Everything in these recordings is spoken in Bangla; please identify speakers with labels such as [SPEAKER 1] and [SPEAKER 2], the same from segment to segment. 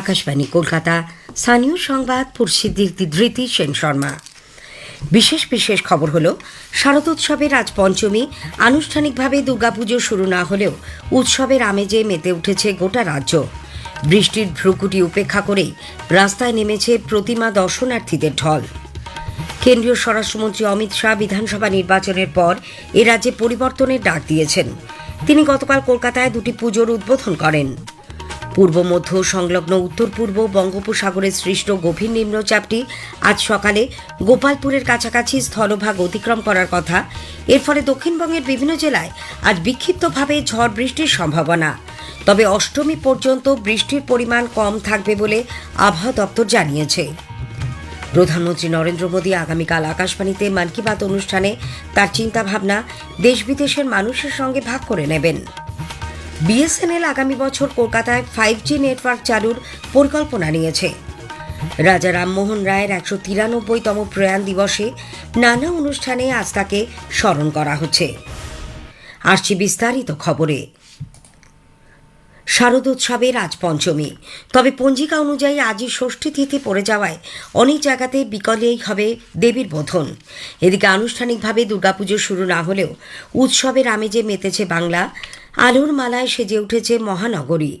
[SPEAKER 1] আকাশবাণী, কলকাতা। স্থানীয় সংবাদ পরিস্থিতির ধৃতি সেন শর্মা। বিশেষ বিশেষ খবর হলো, শারদোৎসবের আজ পঞ্চমী। আনুষ্ঠানিকভাবে দুর্গাপুজো শুরু না হলেও উৎসবের আমেজে মেতে উঠেছে গোটা রাজ্য। বৃষ্টির ভ্রুকুটি উপেক্ষা করেই রাস্তায় নেমেছে প্রতিমা দর্শনার্থীদের ঢল। কেন্দ্রীয় স্বরাষ্ট্রমন্ত্রী অমিত শাহ বিধানসভা নির্বাচনের পর এ রাজ্যে পরিবর্তনের ডাক দিয়েছেন। তিনি গতকাল কলকাতায় দুটি পুজোর উদ্বোধন করেন। পূর্ব, মধ্য, সংলগ্ন, উত্তর, পূর্ব বঙ্গোপসাগরে সৃষ্ট গভীর নিম্নচাপটি আজ সকালে গোপালপুরের কাছাকাছি স্থলভাগ অতিক্রম করার কথা। এর ফলে দক্ষিণবঙ্গের বিভিন্ন জেলায় আজ বিক্ষিপ্তভাবে ঝড় বৃষ্টির সম্ভাবনা। তবে অষ্টমী পর্যন্ত বৃষ্টির পরিমাণ কম থাকবে বলে আবহাওয়া দপ্তর জানিয়েছে। প্রধানমন্ত্রী নরেন্দ্র মোদী আগামীকাল আকাশবাণীতে মন কি বাত অনুষ্ঠানে তার চিন্তাভাবনা দেশ বিদেশের মানুষের সঙ্গে ভাগ করে নেবেন। বিএসএনএল আগামী বছর কলকাতায় ফাইভ জি নেটওয়ার্ক চালুর পরিকল্পনা নিয়েছে। রাজা রামমোহন রায়ের একশো তিরানব্বইতম প্রয়াণ দিবসে নানা অনুষ্ঠানে আজ তাকে স্মরণ করা হচ্ছে। আসছি বিস্তারিত খবরে। শারদোৎসবের আজ পঞ্চমী তবে পঞ্জিকা অনুযায়ী আজই ষষ্ঠী তিথি পড়ে যাওয়ায় অনেক জায়গাতে বিকলেই হবে দেবীর বোধন। এদিকে আনুষ্ঠানিকভাবে দুর্গাপুজো শুরু না হলেও উৎসবের আমেজে মেতেছে বাংলা। আলোর মালায় সেজে উঠেছে মহানগরী।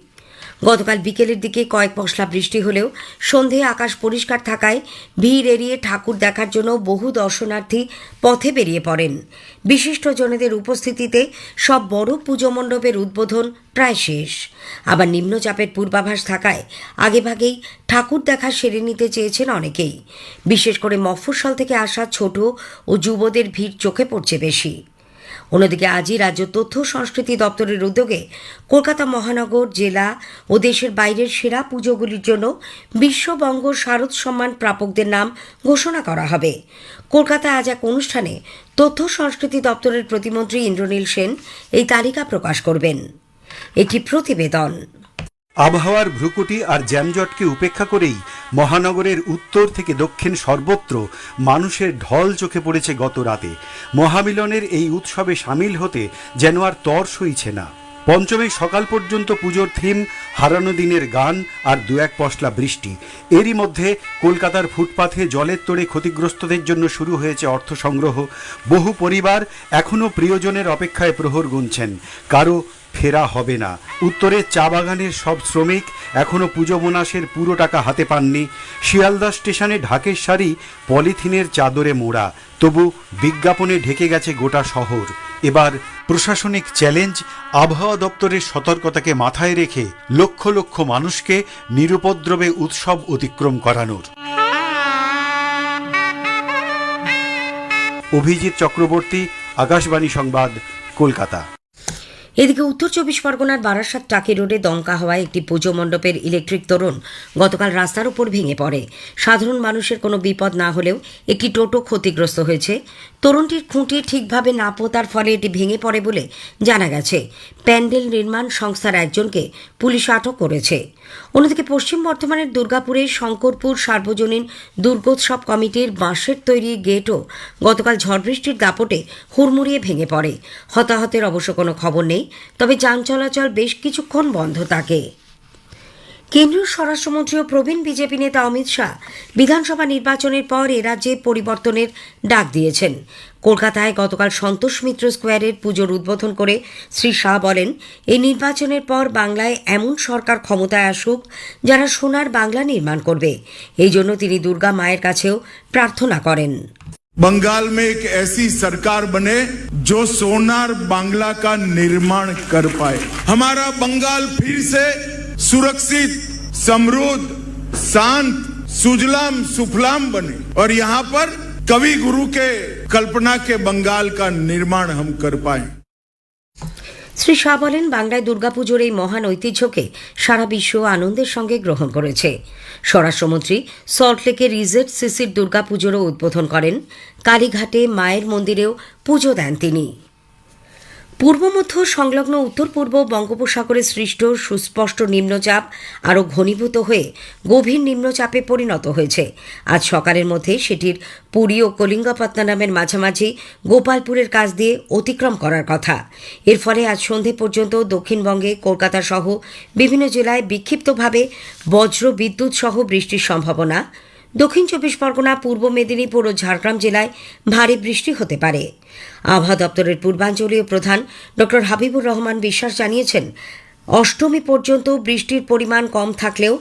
[SPEAKER 1] গতকাল বিকেলের দিকে কয়েক পশলা বৃষ্টি হলেও সন্ধে আকাশ পরিষ্কার থাকায় ভিড় এড়িয়ে ঠাকুর দেখার জন্য বহু দর্শনার্থী পথে বেরিয়ে পড়েন। বিশিষ্টজনেদের উপস্থিতিতে সব বড় পুজো মণ্ডপের উদ্বোধন প্রায় শেষ। আবার নিম্নচাপের পূর্বাভাস থাকায় আগেভাগেই ঠাকুর দেখা সেরে নিতে চেয়েছেন অনেকেই। বিশেষ করে মফস্বল থেকে আসা ছোট ও যুবদের ভিড় চোখে পড়ছে বেশি। অন্যদিকে আজই রাজ্য তথ্য সংস্কৃতি দপ্তরের উদ্যোগে কলকাতা মহানগর, জেলা ও দেশের বাইরের সেরা পুজোগুলির জন্য বিশ্ববঙ্গ শারদ সম্মান প্রাপকদের নাম ঘোষণা করা হবে। কলকাতা আজ এক অনুষ্ঠানে তথ্য সংস্কৃতি দপ্তরের প্রতিমন্ত্রী ইন্দ্রনীল সেন এই তালিকা প্রকাশ করবেন। এটি প্রতিবেদন।
[SPEAKER 2] আবহাওয়ার ভ্রুকুটি আর জ্যামজটকে উপেক্ষা করেই মহানগরের উত্তর থেকে দক্ষিণ সর্বত্র মানুষের ঢল চোখে পড়েছে গত রাতে। মহামিলনের এই উৎসবে সামিল হতে যেন আর তর সইছে না। পঞ্চমী সকাল পর্যন্ত পুজোর থিম, হারানো দিনের গান আর দু এক পশলা বৃষ্টি। এরই মধ্যে কলকাতার ফুটপাথে জলের তোড়ে ক্ষতিগ্রস্তদের জন্য শুরু হয়েছে অর্থ সংগ্রহ। বহু পরিবার এখনও প্রিয়জনের অপেক্ষায় প্রহর গুনছেন। কারও ফেরা হবে না। উত্তরে চা বাগানের সব শ্রমিক এখনও পুজো বোনাসের পুরো টাকা হাতে পাননি। শিয়ালদা স্টেশনে ঢাকের শাড়ি পলিথিনের চাদরে মোড়া। তবু বিজ্ঞাপনে ঢেকে গেছে গোটা শহর। এবার প্রশাসনিক চ্যালেঞ্জ, আবহাওয়া দপ্তরের সতর্কতাকে মাথায় রেখে লক্ষ লক্ষ মানুষকে নিরুপদ্রবে উৎসব অতিক্রম করানোর। অভিজিৎ চক্রবর্তী, আকাশবাণী সংবাদ, কলকাতা।
[SPEAKER 1] এদিকে উত্তর চব্বিশ পরগনার বারাসাত টাকি রোডে দমকা হওয়ায় একটি পুজো মণ্ডপের ইলেকট্রিক তোরণ গতকাল রাস্তার উপর ভেঙে পড়ে। সাধারণ মানুষের কোনো বিপদ না হলেও একটি টোটো ক্ষতিগ্রস্ত হয়েছে। তোরণটির খুঁটি ঠিকভাবে না পোতার ফলে এটি ভেঙে পড়ে বলে জানা গেছে। প্যান্ডেল নির্মাণ সংস্থার একজনকে পুলিশ আটক করেছে। অন্যদিকে পশ্চিম বর্ধমানের দুর্গাপুরে শঙ্করপুর সার্বজনীন দুর্গোৎসব কমিটির বাঁশের তৈরি গেটও গতকাল ঝড় বৃষ্টির দাপটে হুড়মুড়িয়ে ভেঙে পড়ে। হতাহতের অবশ্য কোনো খবর নেই, তবে যান চলাচল বেশ কিছুক্ষণ বন্ধ থাকে। কেন্দ্রীয় স্বরাষ্ট্রমন্ত্রী ও প্রবীণ বিজেপি নেতা অমিত শাহ বিধানসভা নির্বাচনের পর এ রাজ্যে পরিবর্তনের ডাক দিয়েছেন কলকাতায় গতকাল সন্তোষ মিত্র স্কোয়ারের পুজোর উদ্বোধন করে শ্রী শাহ বলেন এই নির্বাচনের পর বাংলায় এমন সরকার ক্ষমতায় আসুক যারা সোনার বাংলা নির্মাণ করবে এই জন্য তিনি দুর্গা মায়ের কাছেও প্রার্থনা করেন
[SPEAKER 3] बंगाल में एक ऐसी सरकार बने जो सोनार बांग्ला का निर्माण कर पाए हमारा बंगाल फिर से सुरक्षित समृद्ध शांत सुजलाम सुफलाम बने और यहाँ पर कवि गुरु के कल्पना के बंगाल का निर्माण हम कर पाए
[SPEAKER 1] শ্রী শাহ বলেন বাংলায় দুর্গাপুজোর এই মহান ঐতিহ্যকে সারা বিশ্ব আনন্দের সঙ্গে গ্রহণ করেছে স্বরাষ্ট্রমন্ত্রী সল্টলেকের রিজেট সিসির দুর্গাপুজোরও উদ্বোধন করেন কালীঘাটে মায়ের মন্দিরেও পুজো দেন তিনি পূর্ব মধ্য সংলগ্ন উত্তর পূর্ব বঙ্গোপসাগরে সৃষ্ট সুস্পষ্ট নিম্নচাপ আরও ঘনীভূত হয়ে গভীর নিম্নচাপে পরিণত হয়েছে। আজ সকালের মধ্যে সেটির পুরী ও কলিঙ্গপত্তনমের মাঝামাঝি গোপালপুরের কাছ দিয়ে অতিক্রম করার কথা। এর ফলে আজ সন্ধে পর্যন্ত দক্ষিণবঙ্গে, কলকাতা সহ বিভিন্ন জেলায় বিক্ষিপ্তভাবে বজ্র বিদ্যুৎ সহ বৃষ্টির সম্ভাবনা দক্ষিণ চব্বিশ পরগনা, পূর্ব মেদিনীপুর ও ঝাড়গ্রাম জেলায় ভারী বৃষ্টি হতে পারে। আবহাওয়া দপ্তরের পূর্বাঞ্চলীয় প্রধান ডক্টর হাবিবুর রহমান বিশ্বাস জানিয়েছেন, অষ্টমী পর্যন্ত বৃষ্টির পরিমাণ কম থাকলেও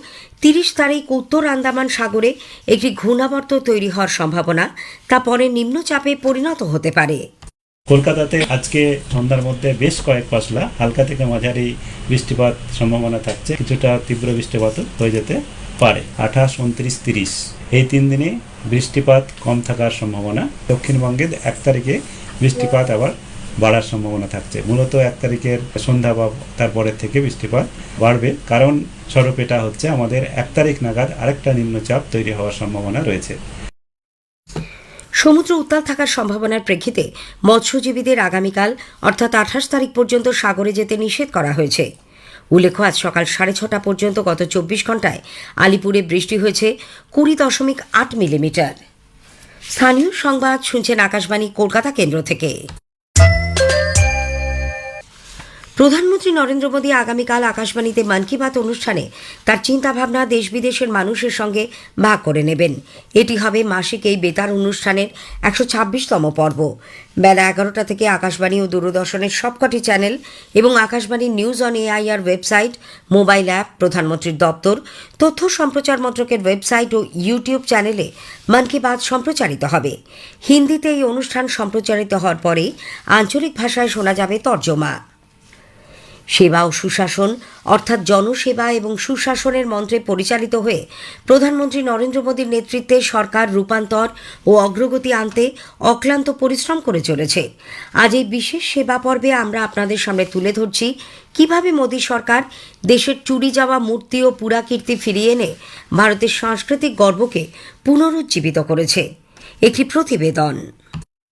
[SPEAKER 1] তিরিশ তারিখ উত্তর আন্দামান সাগরে একটি ঘূর্ণাবর্ত তৈরি হওয়ার সম্ভাবনা তা পরে নিম্নচাপে পরিণত হতে পারে।
[SPEAKER 4] কলকাতাতে আজকে সন্ধ্যার মধ্যে বেশ কয়েক পশলা হালকা থেকে মাঝারি বৃষ্টিপাত সম্ভাবনা থাকছে, কিছুটা তীব্র বৃষ্টিপাতও হয়ে যেতে পারে। আঠাশ, উনত্রিশ, তিরিশ। এই তিন দিনে বৃষ্টিপাত কম থাকার সম্ভাবনা। দক্ষিণবঙ্গে এক তারিখে বৃষ্টিপাত আবার বাড়ার সম্ভাবনা থাকছে। মূলত এক তারিখের সন্ধ্যা বা তারপরের থেকে বৃষ্টিপাত বাড়বে। কারণ স্বরূপ এটা হচ্ছে আমাদের এক তারিখ নাগাদ আরেকটা নিম্নচাপ তৈরি হওয়ার সম্ভাবনা রয়েছে।
[SPEAKER 1] সমুদ্র উত্তাল থাকার সম্ভাবনার প্রেক্ষিতে মৎস্যজীবীদের আগামীকাল, অর্থাৎ আঠাশ তারিখ পর্যন্ত সাগরে যেতে নিষেধ করা হয়েছে। উল্লেখ্য, আজ সকাল সাড়ে ছটা পর্যন্ত গত চব্বিশ ঘন্টায় আলিপুরে বৃষ্টি হয়েছে কুড়ি দশমিক আট মিলিমিটার। স্থানীয় সংবাদ শুনছেন আকাশবাণী, কলকাতা কেন্দ্র থেকে। প্রধানমন্ত্রী নরেন্দ্র মোদী আগামীকাল আকাশবাণীতে মন কি বাত অনুষ্ঠানে তার চিন্তাভাবনা দেশ বিদেশের মানুষের সঙ্গে ভাগ করে নেবেন। এটি হবে মাসিক এই বেতার অনুষ্ঠানের একশো ছাব্বিশতম পর্ব। বেলা এগারোটা থেকে আকাশবাণী ও দূরদর্শনের সবকটি চ্যানেল এবং Akashvani news on AIR website, mobile app, প্রধানমন্ত্রীর দপ্তর, তথ্য সম্প্রচার মন্ত্রকের ওয়েবসাইট ও ইউটিউব চ্যানেলে মন কি বাত সম্প্রচারিত হবে। হিন্দিতে এই অনুষ্ঠান সম্প্রচারিত হওয়ার পরে আঞ্চলিক ভাষায় শোনা যাবে তর্জমা। সেবা ও সুশাসন, অর্থাৎ জনসেবা এবং সুশাসনের মন্ত্রে পরিচালিত হয়ে প্রধানমন্ত্রী নরেন্দ্র মোদীর নেতৃত্বে সরকার রূপান্তর ও অগ্রগতি আনতে অক্লান্ত পরিশ্রম করে চলেছে। আজ এই বিশেষ সেবা পর্বে আমরা আপনাদের সামনে তুলে ধরছি, কীভাবে মোদী সরকার দেশের চুরি যাওয়া মূর্তি ও পুরাকীর্তি ফিরিয়ে এনে ভারতের সাংস্কৃতিক গর্বকে পুনরুজ্জীবিত করেছে। একটি প্রতিবেদন।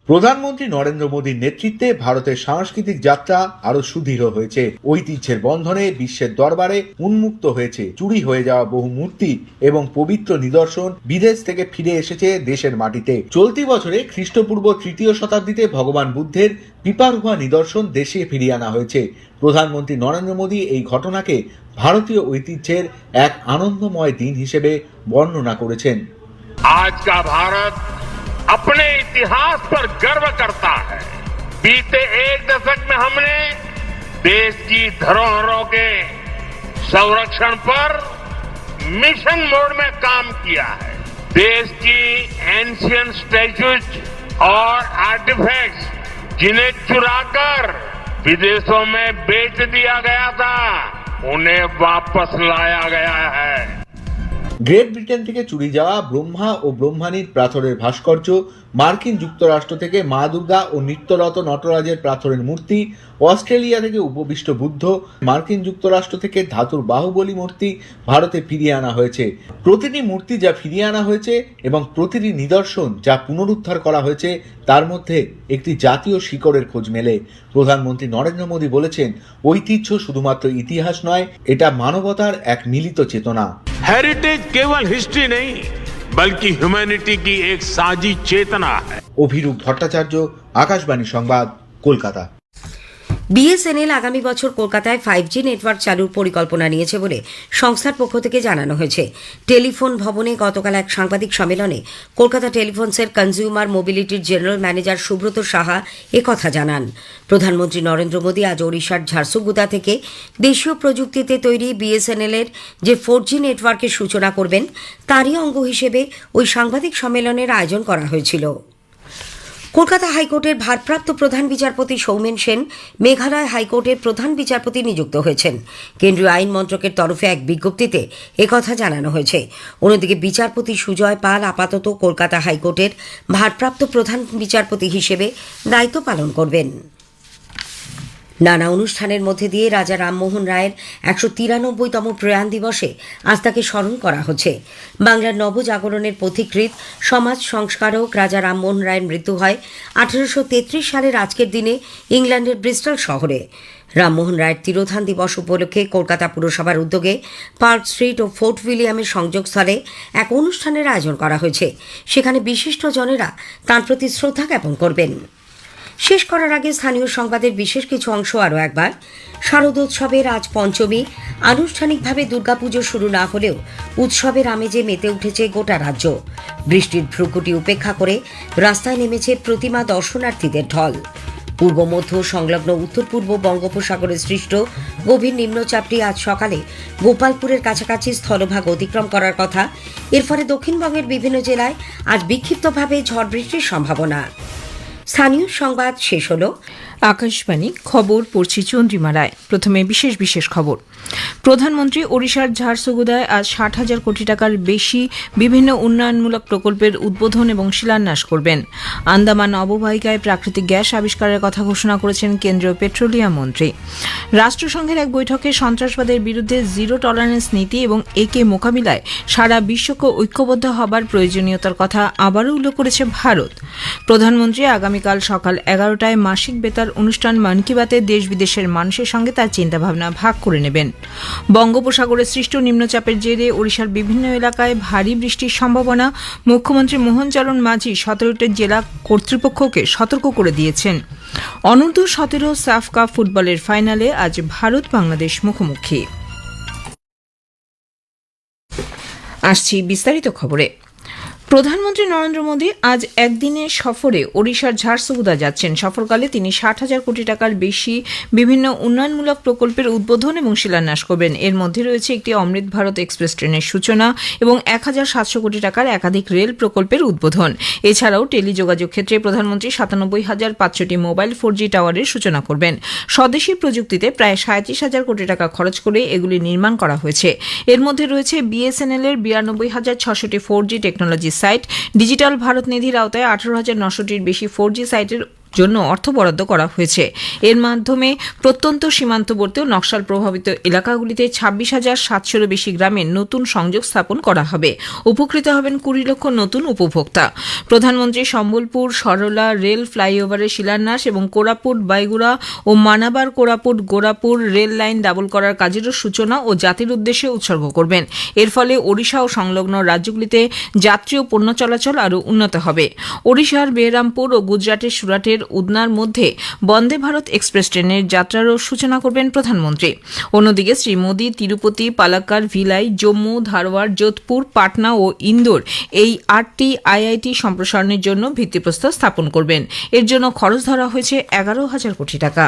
[SPEAKER 5] প্রধানমন্ত্রী নরেন্দ্র মোদীর নেতৃত্বে ভারতের সাংস্কৃতিক যাত্রা আরও সুদৃঢ় হয়েছে। ঐতিহ্যের বন্ধনে বিশ্বের দরবারে উন্মুক্ত হয়েছে। চুরি হয়ে যাওয়া বহু মূর্তি এবং পবিত্র নিদর্শন বিদেশ থেকে ফিরে এসেছে দেশের মাটিতে। চলতি বছরে খ্রিস্টপূর্ব তৃতীয় শতাব্দীতে ভগবান বুদ্ধের পিপারুয়া নিদর্শন দেশে ফিরিয়ে আনা হয়েছে। প্রধানমন্ত্রী নরেন্দ্র মোদী এই ঘটনাকে ভারতীয় ঐতিহ্যের এক আনন্দময় দিন হিসেবে বর্ণনা করেছেন।
[SPEAKER 6] আজকা ভারত अपने इतिहास पर गर्व करता है। बीते एक दशक में हमने देश की धरोहरों के संरक्षण पर मिशन मोड में काम किया है। देश की एंशियन स्टैच्यूज और आर्टिफैक्ट्स जिन्हें चुराकर विदेशों में बेच दिया गया था, उन्हें वापस लाया गया है।
[SPEAKER 5] গ্রেট ব্রিটেন থেকে চুরি যাওয়া ব্রহ্মা ও ব্রহ্মাণীর প্রাথরের ভাস্কর্য, মার্কিন যুক্তরাষ্ট্র থেকে মা দুর্গা ও নিত্যরত নটরাজের প্রাথরের মূর্তি, অস্ট্রেলিয়া থেকে উপবিষ্ট বুদ্ধ, মার্কিন যুক্তরাষ্ট্র থেকে ধাতুর বাহুবলী মূর্তি ভারতে ফিরিয়ে আনা হয়েছে। প্রতিটি মূর্তি যা ফিরিয়ে আনা হয়েছে এবং প্রতিটি নিদর্শন যা পুনরুদ্ধার করা হয়েছে, তার মধ্যে একটি জাতীয় শিকড়ের খোঁজ মেলে। প্রধানমন্ত্রী নরেন্দ্র মোদী বলেছেন, ঐতিহ্য শুধুমাত্র ইতিহাস নয়, এটা মানবতার এক মিলিত চেতনা।
[SPEAKER 6] हेरिटेज केवल हिस्ट्री नहीं बल्कि ह्यूमैनिटी की एक साझी चेतना है
[SPEAKER 5] অভিরূপ ভট্টাচার্য আকাশবাণী সংবাদ কলকাতা
[SPEAKER 1] বিএসএনএল আগামী বছর কলকাতায় ফাইভ জি নেটওয়ার্ক চালুর পরিকল্পনা নিয়েছে বলে সংস্থার পক্ষ থেকে জানানো হয়েছে। টেলিফোন ভবনে গতকাল এক সাংবাদিক সম্মেলনে কলকাতা টেলিফোনসের কনজিউমার মোবিলিটির জেনারেল ম্যানেজার সুব্রত সাহা কথা জানান। প্রধানমন্ত্রী নরেন্দ্র মোদী আজ ওড়িশার ঝারসুগুদা থেকে দেশীয় প্রযুক্তিতে তৈরি বিএসএনএল এর যে ফোর জি নেটওয়ার্কের সূচনা করবেন, তারই অঙ্গ হিসেবে ওই সাংবাদিক সম্মেলনের আয়োজন করা হয়েছিল। কলকাতা হাইকোর্টের ভারপ্রাপ্ত প্রধান বিচারপতি সৌমেন সেন মেঘালয় হাইকোর্টের প্রধান বিচারপতি নিযুক্ত হয়েছেন। কেন্দ্রীয় আইন মন্ত্রকের তরফে এক বিজ্ঞপ্তিতে একথা জানানো হয়েছে। অন্যদিকে বিচারপতি সুজয় পাল আপাতত কলকাতা হাইকোর্টের ভারপ্রাপ্ত প্রধান বিচারপতি হিসেবে দায়িত্ব পালন করবেন। নানা অনুষ্ঠানের মধ্যে দিয়ে রাজা রামমোহন রায়ের একশো তিরানব্বইতম প্রয়াণ দিবসে আজ তাকে স্মরণ করা হচ্ছে। বাংলার নবজাগরণের পথিকৃৎ, সমাজ সংস্কারক রাজা রামমোহন রায়ের মৃত্যু হয় আঠারোশো সালের আজকের দিনে ইংল্যান্ডের ব্রিস্টল শহরে। রামমোহন রায়ের তিরোধান দিবস উপলক্ষে কলকাতা পুরসভার উদ্যোগে পার্ক স্ট্রিট ও ফোর্ট উইলিয়ামের সংযোগস্থলে এক অনুষ্ঠানের আয়োজন করা হয়েছে। সেখানে বিশিষ্টজনেরা তাঁর প্রতি শ্রদ্ধা জ্ঞাপন করবেন। শেষ করার আগে স্থানীয় সংবাদের বিশেষ কিছু অংশ আরও একবার। শারদোৎসবের আজ পঞ্চমী। আনুষ্ঠানিকভাবে দুর্গাপুজো শুরু না হলেও উৎসবের আমেজে মেতে উঠেছে গোটা রাজ্য। বৃষ্টির ভ্রুকুটি উপেক্ষা করে রাস্তায় নেমেছে প্রতিমা দর্শনার্থীদের ঢল। পূর্ব মধ্য সংলগ্ন উত্তর পূর্ব বঙ্গোপসাগরে সৃষ্ট গভীর নিম্নচাপটি আজ সকালে গোপালপুরের কাছাকাছি স্থলভাগ অতিক্রম করার কথা। এর ফলে দক্ষিণবঙ্গের বিভিন্ন জেলায় আজ বিক্ষিপ্তভাবে ঝড় বৃষ্টির সম্ভাবনা। স্থানীয় সংবাদ শেষ হলো।
[SPEAKER 7] আকাশবাণী খবর পড়ছি চন্দ্রিমা রায়। প্রথমে বিশেষ বিশেষ খবর। প্রধানমন্ত্রী ওড়িশার ঝারসুগুদায় আজ ষাট হাজার কোটি টাকার বেশি বিভিন্ন উন্নয়নমূলক প্রকল্পের উদ্বোধন এবং শিলান্যাস করবেন। আন্দামান অববাহিকায় প্রাকৃতিক গ্যাস আবিষ্কারের কথা ঘোষণা করেছেন কেন্দ্রীয় পেট্রোলিয়াম মন্ত্রী। রাষ্ট্রসংঘের এক বৈঠকে সন্ত্রাসবাদের বিরুদ্ধে জিরো টলারেন্স নীতি এবং একে মোকাবিলায় সারা বিশ্বকে ঐক্যবদ্ধ হবার প্রয়োজনীয়তার কথা আবারও উল্লেখ করেছে ভারত। প্রধানমন্ত্রী আগামীকাল সকাল এগারোটায় মাসিক বেতার অনুষ্ঠান মন কি বাতে দেশ বিদেশের মানুষের সঙ্গে তার চিন্তাভাবনা ভাগ করে নেবেন। বঙ্গোপসাগরে সৃষ্ট নিম্নচাপের জেরে ওড়িশার বিভিন্ন এলাকায় ভারী বৃষ্টির সম্ভাবনা। মুখ্যমন্ত্রী মোহন চরণ মাঝি সতেরোটি জেলা কর্তৃপক্ষকে সতর্ক করে দিয়েছেন। অনূর্ধ্ব সতেরো সাফ কাপ ফুটবলের ফাইনালে আজ ভারত বাংলাদেশ মুখোমুখি। আসছি বিস্তারিত খবরে। প্রধানমন্ত্রী নরেন্দ্র মোদী আজ একদিনের সফরে ওড়িশার ঝারসুগুদা যাচ্ছেন। সফরকালে তিনি ষাট হাজার কোটি টাকার বেশি বিভিন্ন উন্নয়নমূলক প্রকল্পের উদ্বোধন এবং শিলান্যাস করবেন। এর মধ্যে রয়েছে একটি অমৃত ভারত এক্সপ্রেস ট্রেনের সূচনা এবং এক হাজার সাতশো কোটি টাকার একাধিক রেল প্রকল্পের উদ্বোধন। এছাড়াও টেলিযোগাযোগ ক্ষেত্রে প্রধানমন্ত্রী সাতানব্বই হাজার পাঁচশোটি মোবাইল ফোর জি টাওয়ারের সূচনা করবেন। স্বদেশী প্রযুক্তিতে প্রায় সাঁত্রিশ হাজার কোটি টাকা খরচ করে এগুলি নির্মাণ করা হয়েছে। এর মধ্যে রয়েছে বিএসএনএল এর বিরানব্বই হাজার ছশোটি four G technology site. Digital Bharat নিধির আওতায় আঠারো হাজার নশোটির বেশি ফোর জি সাইটের জন্য অর্থ বরাদ্দ করা হয়েছে। এর মাধ্যমে প্রত্যন্ত সীমান্তবর্তী ও নকশাল প্রভাবিত এলাকাগুলিতে ছাব্বিশ হাজার সাতশোরও বেশি গ্রামে নতুন সংযোগ স্থাপন করা হবে। উপকৃত হবেন কুড়ি লক্ষ নতুন উপভোক্তা। প্রধানমন্ত্রী সম্বলপুর, সরলা, রেল ফ্লাইওভারের শিলান্যাস এবং কোরাপুট বাইগুড়া ও Manabar Koraput, Gorapur rail line double করার কাজেরও সূচনা ও জাতির উদ্দেশ্যে উৎসর্গ করবেন। এর ফলে ওড়িশা ও সংলগ্ন রাজ্যগুলিতে যাত্রী ও পণ্য চলাচল আরও উন্নত হবে। ওড়িশার বেহরামপুর ও গুজরাটের সুরাটের উদনার মধ্যে বন্দে ভারত এক্সপ্রেস ট্রেনের যাত্রারও সূচনা করবেন প্রধানমন্ত্রী। অন্যদিকে শ্রী মোদী, তিরুপতি পালাক্কার ভিলাই, জম্মু, ধারওয়াড়, যোধপুর, পাটনা ও ইন্দোর এই আটটি আইআইটি সম্প্রসারণের জন্য ভিত্তিপ্রস্তর স্থাপন করবেন। এর জন্য খরচ ধরা হয়েছে এগারো হাজার কোটি টাকা।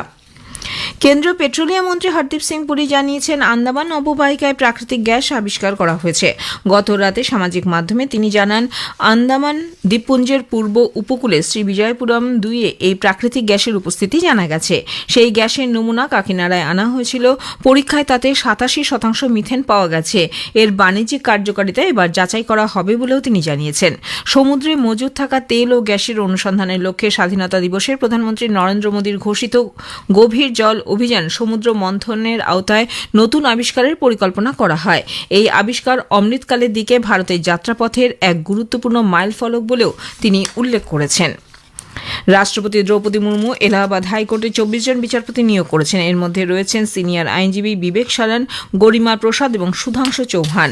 [SPEAKER 7] কেন্দ্রীয় পেট্রোলিয়াম মন্ত্রী হরদীপ সিং পুরী জানিয়েছেন, আন্দামান অববাহিকায় প্রাকৃতিক গ্যাস আবিষ্কার করা হয়েছে। গত রাতে সামাজিক মাধ্যমে তিনি জানান, আন্দামান দ্বীপপুঞ্জের পূর্ব উপকূলে শ্রী বিজয়পুরম দুইয়ে এই প্রাকৃতিক গ্যাসের উপস্থিতি জানা গেছে। সেই গ্যাসের নমুনা কাকিনাড়ায় আনা হয়েছিল। পরীক্ষায় তাতে সাতাশি শতাংশ মিথেন পাওয়া গেছে। এর বাণিজ্যিক কার্যকারিতা এবার যাচাই করা হবে বলেও তিনি জানিয়েছেন। সমুদ্রে মজুদ থাকা তেল ও গ্যাসের অনুসন্ধানের লক্ষ্যে স্বাধীনতা দিবসের প্রধানমন্ত্রী নরেন্দ্র মোদীর ঘোষিত গভীর জল অভিযান সমুদ্র মন্থনের আওতায় নতুন আবিষ্কারের পরিকল্পনা করা হয়। এই আবিষ্কার অমৃতকালের দিকে ভারতের যাত্রাপথের এক গুরুত্বপূর্ণ মাইল ফলক বলেও তিনি উল্লেখ করেছেন। রাষ্ট্রপতি দ্রৌপদী মুর্মু এলাহাবাদ হাইকোর্টে চব্বিশ জন বিচারপতি নিয়োগ করেছেন। এর মধ্যে রয়েছেন সিনিয়র আইনজীবী বিবেক সালান গরিমা প্রসাদ এবং সুধাংশু চৌহান।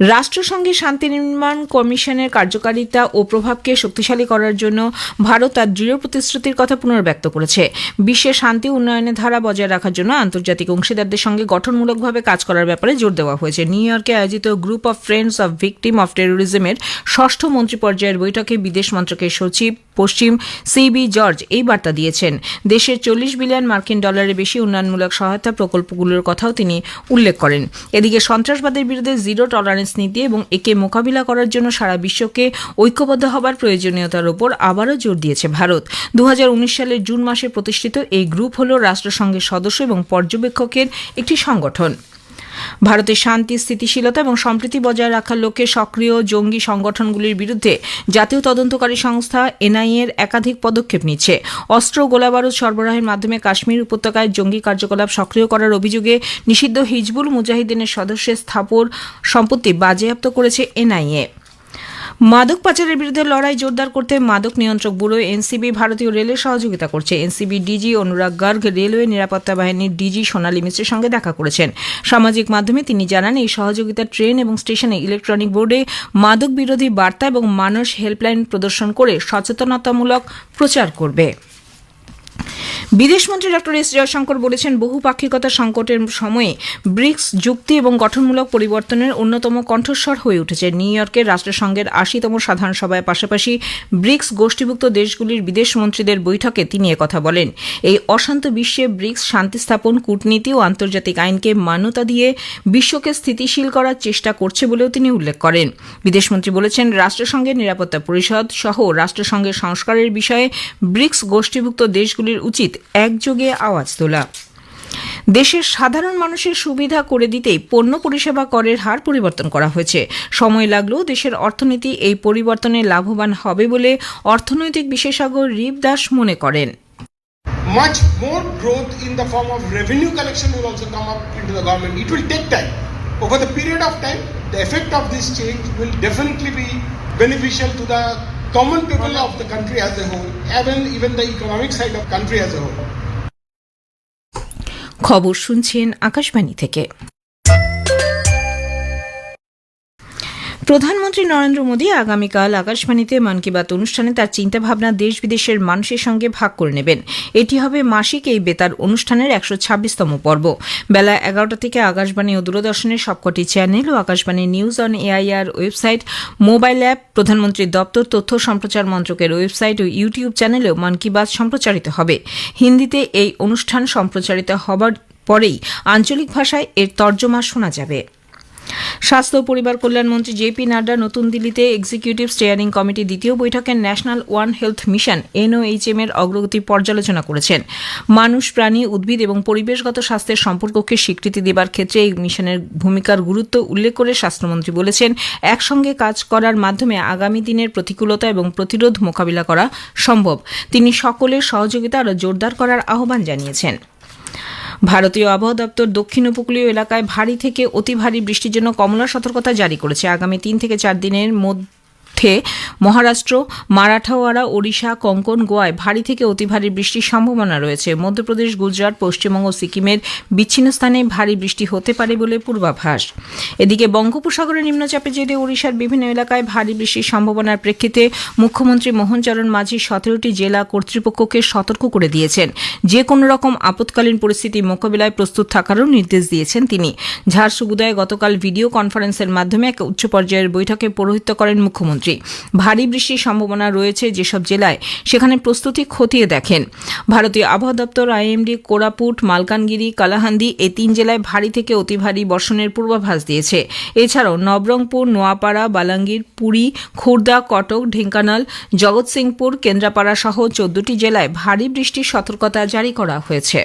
[SPEAKER 7] রাষ্ট্রসংঘে শান্তি নির্মাণ কমিশনের কার্যকারিতা ও প্রভাবকে শক্তিশালী করার জন্য ভারত তার দৃঢ় প্রতিশ্রুতির কথা পুনর্ব্যক্ত করেছে। বিশ্বের শান্তি উন্নয়নের ধারা বজায় রাখার জন্য আন্তর্জাতিক অংশীদারদের সঙ্গে গঠনমূলকভাবে কাজ করার ব্যাপারে জোর দেওয়া হয়েছে। নিউ ইয়র্কে আয়োজিত group of friends of victim of টেরোরিজমের ষষ্ঠ মন্ত্রী পর্যায়ের বৈঠকে বিদেশ মন্ত্রকের সচিব, পশ্চিম সিবি জর্জ এই বার্তা দিয়েছেন। দেশের চল্লিশ বিলিয়ন মার্কিন ডলারের বেশি উন্নয়নমূলক সহায়তা প্রকল্পগুলোর কথাও তিনি উল্লেখ করেন। এদিকে সন্ত্রাসবাদের বিরুদ্ধে জিরো টলারেন্স নীতি এবং একে মোকাবিলা করার জন্য সারা বিশ্বকে ঐক্যবদ্ধ হবার প্রয়োজনীয়তার উপর আবারও জোর দিয়েছে ভারত। দু হাজার উনিশ সালের জুন মাসে প্রতিষ্ঠিত এই গ্রুপ হল রাষ্ট্রসংঘের সদস্য এবং পর্যবেক্ষকের একটি সংগঠন। ভারতের শান্তি, স্থিতিশীলতা এবং সম্প্রীতি বজায় রাখার লক্ষ্যে সক্রিয় জঙ্গি সংগঠনগুলির বিরুদ্ধে জাতীয় তদন্তকারী সংস্থা এনআইএর এর একাধিক পদক্ষেপ নিচ্ছে। অস্ত্র গোলাবারুদ সরবরাহের মাধ্যমে কাশ্মীর উপত্যকায় জঙ্গি কার্যকলাপ সক্রিয় করার অভিযোগে নিষিদ্ধ হিজবুল মুজাহিদিনের সদস্যের স্থাপন সম্পত্তি বাজেয়াপ্ত করেছে এনআইএ। মাদক পাচারের বিরুদ্ধে লড়াই জোরদার করতে মাদক নিয়ন্ত্রক ব্যুরো এনসিবি ভারতীয় রেলের সহযোগিতা করছে। NCB DG Anurag Garg railway নিরাপত্তা বাহিনীর ডিজি সোনালী মিশ্রের সঙ্গে দেখা করেছেন। সামাজিক মাধ্যমে তিনি জানান, এই সহযোগিতা ট্রেন এবং স্টেশনে ইলেকট্রনিক বোর্ডে মাদক বিরোধী বার্তা এবং মানুষ হেল্পলাইন প্রদর্শন করে সচেতনতামূলক প্রচার করবে। বিদেশমন্ত্রী ডক্টর এস জয়শঙ্কর বলেছেন বহুপাক্ষিকতা সংকটের সময়ে ব্রিক্স যুক্তি এবং গঠনমূলক পরিবর্তনের অন্যতম কণ্ঠস্বর হয়ে উঠেছে। নিউ ইয়র্কের রাষ্ট্রসংঘের আশিতম সাধারণ সভায় পাশাপাশি ব্রিক্স গোষ্ঠীভুক্ত দেশগুলির বিদেশ মন্ত্রীদের বৈঠকে তিনি একথা বলেন। এই অশান্ত বিশ্বে ব্রিক্স শান্তি স্থাপন, কূটনীতি ও আন্তর্জাতিক আইনকে মান্যতা দিয়ে বিশ্বকে স্থিতিশীল করার চেষ্টা করছে বলেও তিনি উল্লেখ করেন। বিদেশমন্ত্রী বলেছেন, রাষ্ট্রসংঘের নিরাপত্তা পরিষদ সহ রাষ্ট্রসংঘের সংস্কারের বিষয়ে ব্রিক্স গোষ্ঠীভুক্ত দেশগুলির উচিত একযোগে আওয়াজ তোলা দেশের সাধারণ মানুষের সুবিধা করে দিতেই পণ্য পরিষেবা করের হার পরিবর্তন করা হয়েছে সময় লাগলেও দেশের অর্থনীতি এই পরিবর্তনে লাভবান হবে বলে অর্থনৈতিক বিশেষজ্ঞ রিব দাস মনে করেন
[SPEAKER 8] much more growth in the form of revenue collection will also come up into the government. It will take time. Over the period of time, the effect of this change will definitely be beneficial to the common people of the country as a whole, even even the economic side of country as a whole.
[SPEAKER 7] খবর শুনছেন আকাশবাণী থেকে প্রধানমন্ত্রী নরেন্দ্র মোদী আগামীকাল আকাশবাণীতে মন কি বাত অনুষ্ঠানে তার চিন্তাভাবনা দেশ বিদেশের মানুষের সঙ্গে ভাগ করে নেবেন। এটি হবে মাসিক এই বেতার অনুষ্ঠানের একশো ছাব্বিশতম পর্ব। বেলা এগারোটা থেকে আকাশবাণী ও দূরদর্শনের সবকটি channel O Akashvani news on AIR website, mobile app প্রধানমন্ত্রীর দপ্তর, তথ্য সম্প্রচার মন্ত্রকের ওয়েবসাইট ও ইউটিউব চ্যানেলেও মন কি বাত সম্প্রচারিত হবে। হিন্দিতে এই অনুষ্ঠান সম্প্রচারিত হবার পরেই আঞ্চলিক ভাষায় এর তর্জমা শোনা যাবে। স্বাস্থ্য পরিবার কল্যাণ মন্ত্রী জেপি নাড্ডা নতুন দিল্লিতে এক্সিকিউটিভ স্টেয়ারিং কমিটির দ্বিতীয় বৈঠকে national one health mission NOHM এর অগ্রগতি পর্যালোচনা করেছেন। মানুষ, প্রাণী, উদ্ভিদ এবং পরিবেশগত স্বাস্থ্যের সম্পর্ককে স্বীকৃতি দেবার ক্ষেত্রে এই মিশনের ভূমিকার গুরুত্ব উল্লেখ করে স্বাস্থ্যমন্ত্রী বলেছেন, একসঙ্গে কাজ করার মাধ্যমে আগামী দিনের প্রতিকূলতা এবং প্রতিরোধ মোকাবিলা করা সম্ভব। তিনি সকলের সহযোগিতা আরও জোরদার করার আহ্বান জানিয়েছেন। ভারতীয় আবহাওয়া দপ্তর দক্ষিণ উপকূলীয় এলাকায় ভারী থেকে অতি ভারী বৃষ্টির জন্য কমলা সতর্কতা জারি করেছে। আগামী তিন থেকে চার দিনের মধ্যে মহারাষ্ট্র মারাঠাওয়াড়া ওড়িশা, কঙ্কন, গোয়ায় ভারী থেকে অতি ভারী বৃষ্টির সম্ভাবনা রয়েছে। মধ্যপ্রদেশ, গুজরাট, পশ্চিমবঙ্গ সিকিমের বিচ্ছিন্ন স্থানে ভারী বৃষ্টি হতে পারে বলে পূর্বাভাস। এদিকে বঙ্গোপসাগরের নিম্নচাপে জেরে ওড়িশার বিভিন্ন এলাকায় ভারী বৃষ্টির সম্ভাবনার প্রেক্ষিতে মুখ্যমন্ত্রী মোহন চরণ মাঝি সতেরোটি জেলা কর্তৃপক্ষকে সতর্ক করে দিয়েছেন, যে কোনো রকম আপৎকালীন পরিস্থিতি মোকাবিলায় প্রস্তুত থাকারও নির্দেশ দিয়েছেন তিনি। ঝাড়সুগুদায় গতকাল ভিডিও কনফারেন্সের মাধ্যমে এক উচ্চ পর্যায়ের বৈঠকে পৌরোহিত্য করেন মুখ্যমন্ত্রী। ভারী বৃষ্টির সম্ভাবনা রয়েছে যেসব জেলায় সেখানে প্রস্তুতি খতিয়ে দেখেন। ভারতীয় আবহাওয়া দপ্তর, আইএমডি, কোরাপুট, মালকানগিরি, কালাহান্দি এই তিন জেলায় ভারী থেকে অতি ভারী বর্ষণের পূর্বাভাস দিয়েছে। এছাড়াও নবরঙ্গপুর নোয়াপাড়া, বালাঙ্গীর, পুরী, খুর্দা, কটক, ঢেঙ্কানাল, জগৎসিংপুর, কেন্দ্রাপাড়া সহ চোদ্দটি জেলায় ভারী বৃষ্টির সতর্কতা জারি করা হয়েছে।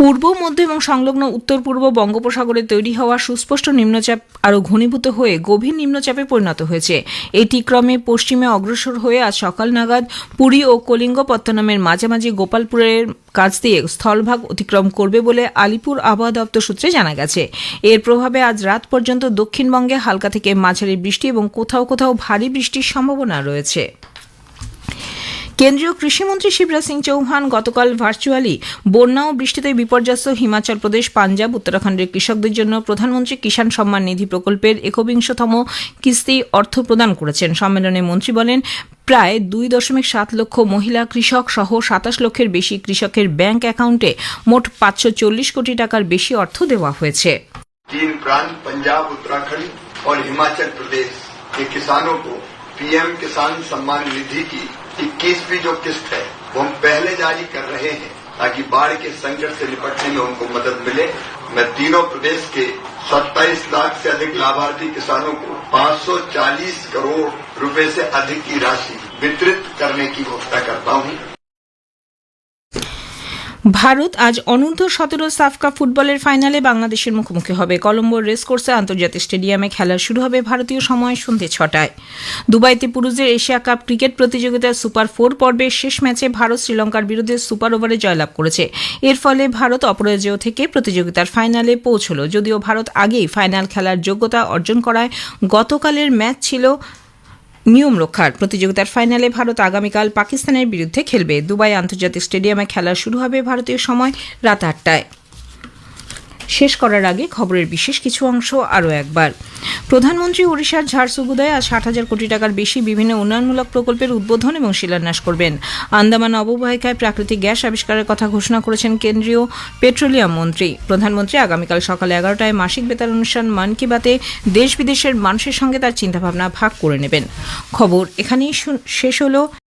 [SPEAKER 7] পূর্ব, মধ্য এবং সংলগ্ন উত্তর, পূর্ব বঙ্গোপসাগরে তৈরি হওয়া সুস্পষ্ট নিম্নচাপ আরও ঘনীভূত হয়ে গভীর নিম্নচাপে পরিণত হয়েছে। এটি ক্রমে পশ্চিমে অগ্রসর হয়ে আজ সকাল নাগাদ পুরী ও কলিঙ্গপত্তনমের মাঝামাঝি গোপালপুরের কাছ দিয়ে স্থলভাগ অতিক্রম করবে বলে আলিপুর আবহাওয়া দপ্তর সূত্রে জানা গেছে। এর প্রভাবে আজ রাত পর্যন্ত দক্ষিণবঙ্গে হালকা থেকে মাঝারি বৃষ্টি এবং কোথাও কোথাও ভারী বৃষ্টির সম্ভাবনা রয়েছে। কেন্দ্রীয় কৃষিমন্ত্রী শিবরাজ সিং চৌহান গতকাল ভার্চুয়ালি বন্যা ও বৃষ্টিতে বিপর্যস্ত হিমাচল প্রদেশ পাঞ্জাব উত্তরাখণ্ডের কৃষকদের জন্য প্রধানমন্ত্রী কিষাণ সম্মান নিধি প্রকল্পের একবিংশতম কিস্তি অর্থ প্রদান করেছেন সম্মেলনে মন্ত্রী বলেন প্রায় দুই দশমিক সাত লক্ষ মহিলা কৃষক সহ সাতাশ লক্ষের বেশি কৃষকের ব্যাংক অ্যাকাউন্টে মোট পাঁচশো চল্লিশ কোটি টাকার বেশি অর্থ দেওয়া হয়েছে
[SPEAKER 9] तीन प्रांत पंजाब उत्तराखंड और हिमाचल प्रदेश के किसानों को पीएम किसान सम्मान निधि की 21वीं जो किस्त है, वो हम पहले जारी कर रहे हैं, ताकि बाढ़ के संकट से निपटने में उनको मदद मिले। मैं तीनों प्रदेश के 27 लाख से अधिक लाभार्थी किसानों को 540 करोड़ रुपए से अधिक की राशि वितरित करने की घोषणा करता हूँ।
[SPEAKER 7] ভারত আজ অনূর্ধ্ব সতেরো সাফকা ফুটবলের ফাইনালে বাংলাদেশের মুখোমুখি হবে। কলম্বোর রেসকোর্সে আন্তর্জাতিক স্টেডিয়ামে খেলা শুরু হবে ভারতীয় সময় সন্ধে ছটায়। দুবাইতে পুরুষদের এশিয়া কাপ ক্রিকেট প্রতিযোগিতার সুপার ফোর পর্বের শেষ ম্যাচে ভারত শ্রীলঙ্কার বিরুদ্ধে সুপার ওভারে জয়লাভ করেছে। এর ফলে ভারত অপরাজেয় থেকে প্রতিযোগিতার ফাইনালে পৌঁছল। যদিও ভারত আগেই ফাইনাল খেলার যোগ্যতা অর্জন করায় গতকালের ম্যাচ ছিল নিয়ম রক্ষার প্রতিযোগিতার ফাইনালে ভারত আগামীকাল পাকিস্তানের বিরুদ্ধে খেলবে। দুবাই আন্তর্জাতিক স্টেডিয়ামে খেলা শুরু হবে ভারতীয় সময় রাত আটটায়। শেষ করার আগে খবরের বিশেষ কিছু অংশ আরও একবার। প্রধানমন্ত্রী ওড়িশার ঝাড়সুগুদায় আজ ষাট হাজার কোটি টাকার বেশি বিভিন্ন উন্নয়নমূলক প্রকল্পের উদ্বোধন এবং শিলান্যাস করবেন। আন্দামান অববাহিকায় প্রাকৃতিক গ্যাস আবিষ্কারের কথা ঘোষণা করেছেন কেন্দ্রীয় পেট্রোলিয়াম মন্ত্রী। প্রধানমন্ত্রী আগামীকাল সকাল এগারোটায় মাসিক বেতার অনুষ্ঠান মান কি বাতে দেশ বিদেশের মানুষের সঙ্গে তার চিন্তাভাবনা ভাগ করে নেবেন। খবর এখানেই শেষ হলো।